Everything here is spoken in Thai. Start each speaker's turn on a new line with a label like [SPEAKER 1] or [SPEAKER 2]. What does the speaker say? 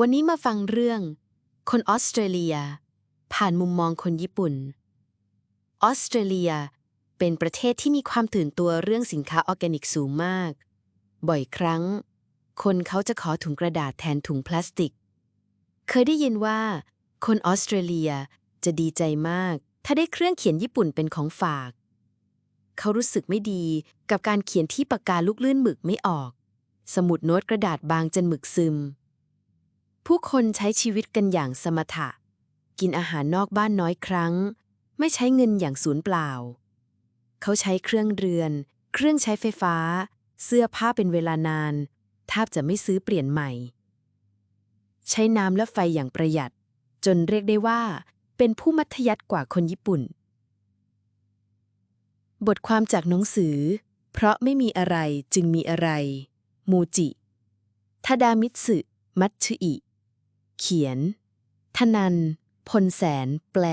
[SPEAKER 1] วันนี้มาฟังเรื่อง คนออสเตรเลีย ผ่านมุมมองคนญี่ปุ่น ออสเตรเลีย เป็นประเทศที่มีความตื่นตัวเรื่องสินค้าออร์แกนิกสูงมาก บ่อยครั้ง คนเขาจะขอถุงกระดาษแทนถุงพลาสติก เคยได้ยินว่า คนออสเตรเลียจะดีใจมาก ถ้าได้เครื่องเขียนญี่ปุ่นเป็นของฝาก เขารู้สึกไม่ดีกับการเขียนที่ปากกาลูกลื่นหมึกไม่ออก สมุดโน้ตกระดาษบางจนหมึกซึม ผู้คนใช้ชีวิตกันอย่างสมถะ กินอาหารนอกบ้านน้อยครั้ง ไม่ใช้เงินอย่างสูญเปล่า เขาใช้เครื่องเรือน เครื่องใช้ไฟฟ้า เสื้อผ้าเป็นเวลานานแทบจะไม่ซื้อเปลี่ยนใหม่ ใช้น้ำและไฟอย่างประหยัด จนเรียกได้ว่า เป็นผู้มัธยัติกว่าคนญี่ปุ่น บทความจากหนังสือ เพราะไม่มีอะไรจึงมีอะไร มูจิ ทาดามิตสึ มัตสึอิ เขียน ทนัน พลแสน แปล